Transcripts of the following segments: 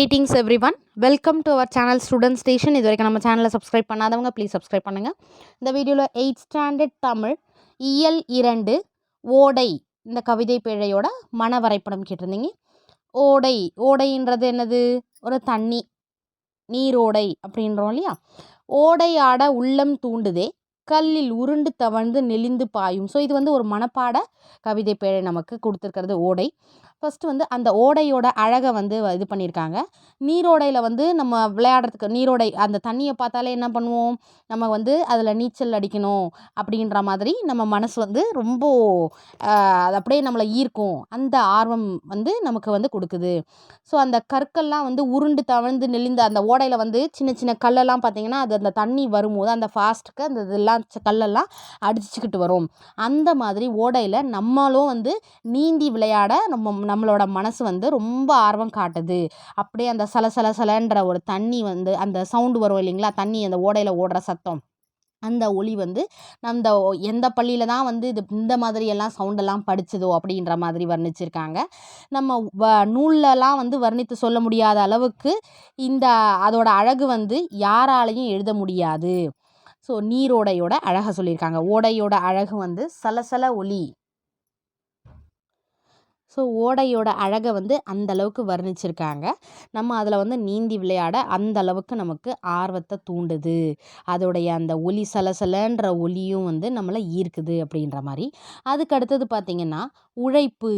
Greetings everyone welcome to our channel student station இது வரைக்கும் நம்ம சேனலை சப்ஸ்கிரைப் பண்ணாதவங்க ப்ளீஸ் சப்ஸ்கிரைப் பண்ணுங்கள் இந்த வீடியோவில் எயிட் ஸ்டாண்டர்ட் தமிழ் இயல் இரண்டு ஓடை இந்த கவிதை பிழையோட மன வரைபடம் கேட்டிருந்தீங்க. ஓடை ஓடைன்றது என்னது? ஒரு தண்ணி நீரோடை அப்படின்றோம் இல்லையா? ஓடை ஆட உள்ளம் தூண்டுதே கல்லில் உருண்டு தவழ்ந்து நெளிந்து பாயும். ஸோ இது வந்து ஒரு மனப்பாட கவிதை பேழை நமக்கு கொடுத்துருக்கிறது ஓடை. ஃபஸ்ட்டு வந்து அந்த ஓடையோட அழகை வந்து இது பண்ணியிருக்காங்க. நீரோடையில் வந்து நம்ம விளையாடுறதுக்கு நீரோடை அந்த தண்ணியை பார்த்தாலே என்ன பண்ணுவோம்? நம்ம வந்து அதில் நீச்சல் அடிக்கணும் அப்படின்ற மாதிரி நம்ம மனசு வந்து ரொம்ப அது அப்படியே நம்மளை ஈர்க்கும். அந்த ஆர்வம் வந்து நமக்கு வந்து கொடுக்குது. ஸோ அந்த கற்கள்லாம் வந்து உருண்டு தவழ்ந்து நெளிந்து அந்த ஓடையில் வந்து சின்ன சின்ன கல்லெல்லாம் பார்த்திங்கன்னா அது அந்த தண்ணி வரும்போது அந்த ஃபாஸ்ட்டுக்கு அந்த இதெல்லாம் கல்லெல்லாம் அடிச்சுக்கிட்டு வரும். அந்த மாதிரி ஓடையில் நம்மளும் வந்து நீந்தி விளையாட நம்ம நம்மளோட மனசு வந்து ரொம்ப ஆர்வம் காட்டுது. அப்படியே அந்த சல சல சலன்ற ஒரு தண்ணி வந்து அந்த சவுண்டு வரும் இல்லைங்களா? தண்ணி அந்த ஓடையில் ஓடுற சத்தம். அந்த ஒளி வந்து அந்த எந்த பள்ளியில் தான் வந்து இது இந்த மாதிரியெல்லாம் சவுண்டெல்லாம் படித்ததோ அப்படின்ற மாதிரி வர்ணிச்சிருக்காங்க. நம்ம வ நூல்லலாம் வந்து வர்ணித்து சொல்ல முடியாத அளவுக்கு இந்த அதோட அழகு வந்து யாராலையும் எழுத முடியாது. ஸோ நீரோடையோட அழகை சொல்லியிருக்காங்க. ஓடையோட அழகு வந்து சலசல ஒளி. ஸோ ஓடையோட அழகை வந்து அந்த அளவுக்கு வர்ணிச்சிருக்காங்க. நம்ம அதில் வந்து நீந்தி விளையாட அந்த அளவுக்கு நமக்கு ஆர்வத்தை தூண்டுது. அதோடைய அந்த ஒலி சலசலன்ற ஒலியும் வந்து நம்மளை ஈர்க்குது அப்படின்ற மாதிரி. அதுக்கு அடுத்தது பார்த்திங்கன்னா உழைப்பு.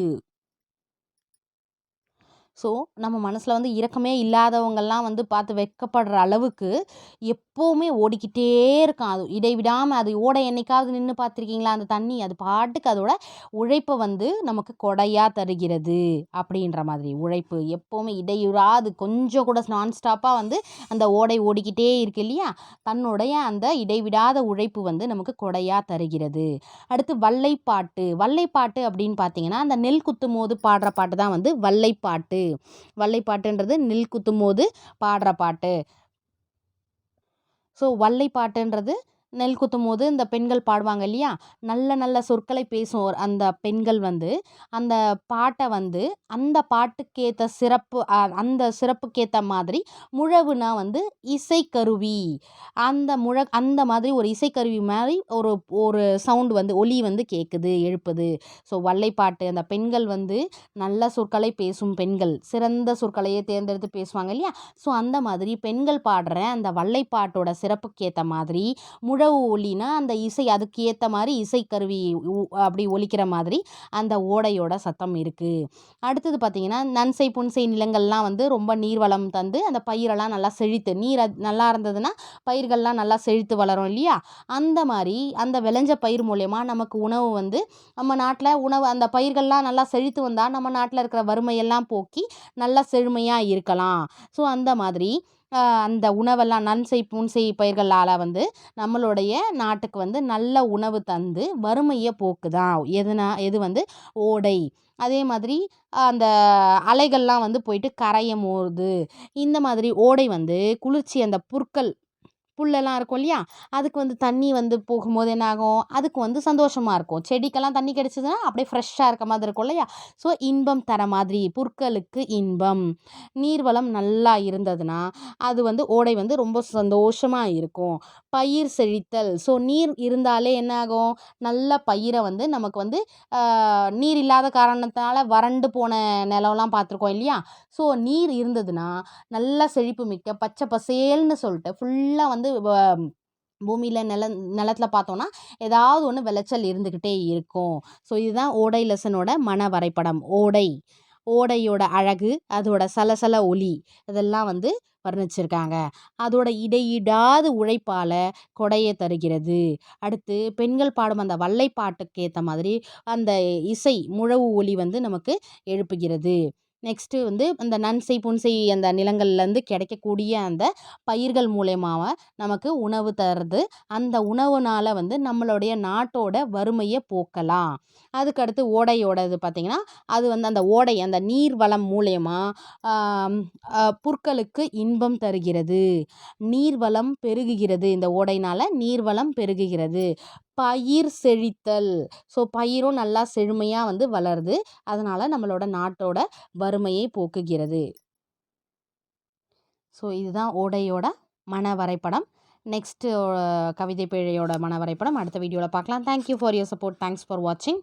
ஸோ நம்ம மனசில் வந்து இரக்கமே இல்லாதவங்கள்லாம் வந்து பார்த்து வெட்கப்படுற அளவுக்கு எப்போவுமே ஓடிக்கிட்டே இருக்கான். அது இடைவிடாமல் அது ஓட என்னைக்காவது நின்று பார்த்துருக்கீங்களா? அந்த தண்ணி அது பாட்டுக்கு அதோட உழைப்பை வந்து நமக்கு கொடையாக தருகிறது அப்படின்ற மாதிரி. உழைப்பு எப்போவுமே இடையுறாது. கொஞ்சம் கூட நான் ஸ்டாப்பாக வந்து அந்த ஓடை ஓடிக்கிட்டே இருக்கு இல்லையா? தன்னுடைய அந்த இடைவிடாத உழைப்பு வந்து நமக்கு கொடையாக தருகிறது. அடுத்து வல்லைப்பாட்டு. வல்லைப்பாட்டு அப்படின்னு பார்த்தீங்கன்னா அந்த நெல் குத்தும் போது பாடுற பாட்டு தான் வந்து வல்லைப்பாட்டு. வல்லைப்பாட்டுன்றது நெல் குத்தும் போது பாடுற பாட்டு. ஸோ வல்லைப்பாட்டுன்றது நெல் குத்தும் போது இந்த பெண்கள் பாடுவாங்க இல்லையா? நல்ல நல்ல சொற்களை பேசும் அந்த பெண்கள் வந்து அந்த பாட்டை வந்து அந்த பாட்டுக்கேற்ற சிறப்பு அந்த சிறப்புக்கேற்ற மாதிரி முழவுனா வந்து இசைக்கருவி. அந்த முழ அந்த மாதிரி ஒரு இசைக்கருவி மாதிரி ஒரு ஒரு சவுண்டு வந்து ஒலி வந்து கேட்குது எழுப்புது. ஸோ வல்லைப்பாட்டு அந்த பெண்கள் வந்து நல்ல சொற்களை பேசும் பெண்கள் சிறந்த சொற்களையே தேர்ந்தெடுத்து பேசுவாங்க இல்லையா? ஸோ அந்த மாதிரி பெண்கள் பாடுற அந்த வல்லைப்பாட்டோட சிறப்புக்கேற்ற மாதிரி முழ உழவு ஒலினா அந்த இசை அதுக்கு ஏற்ற மாதிரி இசைக்கருவி அப்படி ஒலிக்கிற மாதிரி அந்த ஓடையோட சத்தம் இருக்குது அடுத்தது பார்த்திங்கன்னா நன்சை புன்சை நிலங்கள்லாம் வந்து ரொம்ப நீர்வளம் தந்து அந்த பயிரெல்லாம் நல்லா செழித்து நீர் நல்லா இருந்ததுன்னா பயிர்கள்லாம் நல்லா செழித்து வளரும் இல்லையா? அந்த மாதிரி அந்த விளைஞ்ச பயிர் மூலயமா நமக்கு உணவு வந்து நம்ம நாட்டில் உணவு அந்த பயிர்கள்லாம் நல்லா செழித்து வந்தால் நம்ம நாட்டில் இருக்கிற வறுமையெல்லாம் போக்கி நல்லா செழுமையாக இருக்கலாம். ஸோ அந்த மாதிரி அந்த உணவெல்லாம் நன்செய் புன்செய் பயிர்களால் வந்து நம்மளுடைய நாட்டுக்கு வந்து நல்ல உணவு தந்து வறுமையை போக்குதான் எதுனா எது வந்து ஓடை. அதே மாதிரி அந்த அலைகள்லாம் வந்து போயிட்டு கரையும் போது இந்த மாதிரி ஓடை வந்து குளிர்ச்சி அந்த புற்கள் புல்லெல்லாம் இருக்கும் இல்லையா? அதுக்கு வந்து தண்ணி வந்து போகும்போது என்னாகும்? அதுக்கு வந்து சந்தோஷமாக இருக்கும். செடிக்கெல்லாம் தண்ணி கிடச்சிதுன்னா அப்படியே ஃப்ரெஷ்ஷாக இருக்க மாதிரி இருக்கும் இல்லையா? ஸோ இன்பம் தர மாதிரி புற்களுக்கு இன்பம். நீர்வளம் நல்லா இருந்ததுன்னா அது வந்து ஓடை வந்து ரொம்ப சந்தோஷமாக இருக்கும். பயிர் செழித்தல். ஸோ நீர் இருந்தாலே என்ன ஆகும் நல்ல பயிரை வந்து நமக்கு வந்து நீர் இல்லாத காரணத்தினால வறண்டு போன நிலம்லாம் பார்த்துருக்கோம் இல்லையா? ஸோ நீர் இருந்ததுன்னா நல்லா செழிப்பு மிக்க பச்சை பசேல்னு சொல்லிட்டு ஃபுல்லாக வந்து பூமியில் நில நிலத்தில் பார்த்தோன்னா ஏதாவது ஒன்று விளைச்சல் இருந்துக்கிட்டே இருக்கும். ஸோ இதுதான் ஓடை லெசனோட மன வரைபடம். ஓடை. ஓடையோட அழகு அதோட சலசல ஒலி இதெல்லாம் வந்து வர்ணிச்சிருக்காங்க. அதோட இடையிடாது உழைப்பால் கொடையை தருகிறது. அடுத்து பெண்கள் பாடும் அந்த வல்லைப்பாட்டுக்கு ஏற்ற மாதிரி அந்த இசை முழவு ஒலி வந்து நமக்கு எழுப்புகிறது. நெக்ஸ்ட்டு வந்து அந்த நன்செய் புன்செய் அந்த நிலங்கள்லேருந்து கிடைக்கக்கூடிய அந்த பயிர்கள் மூலயமாவ நமக்கு உணவு தருது. அந்த உணவுனால் வந்து நம்மளுடைய நாட்டோட வறுமையை போக்கலாம். அதுக்கடுத்து ஓடையோட இது பார்த்திங்கன்னா அது வந்து அந்த ஓடை அந்த நீர் வளம் மூலயமா புற்களுக்கு இன்பம் தருகிறது. நீர்வளம் பெருகுகிறது. இந்த ஓடைனால் நீர்வளம் பெருகுகிறது. பயிர் செழித்தல். ஸோ பயிரும் நல்லா செழுமையாக வந்து வளருது. அதனால் நம்மளோட நாட்டோட வறுமையை போக்குகிறது. ஸோ இதுதான் ஓடையோட மன வரைபடம். நெக்ஸ்ட்டு கவிதை பிழையோட மன வரைபடம். அடுத்த வீடியோவில் பார்க்கலாம். Thank you for your support thanks for வாட்சிங்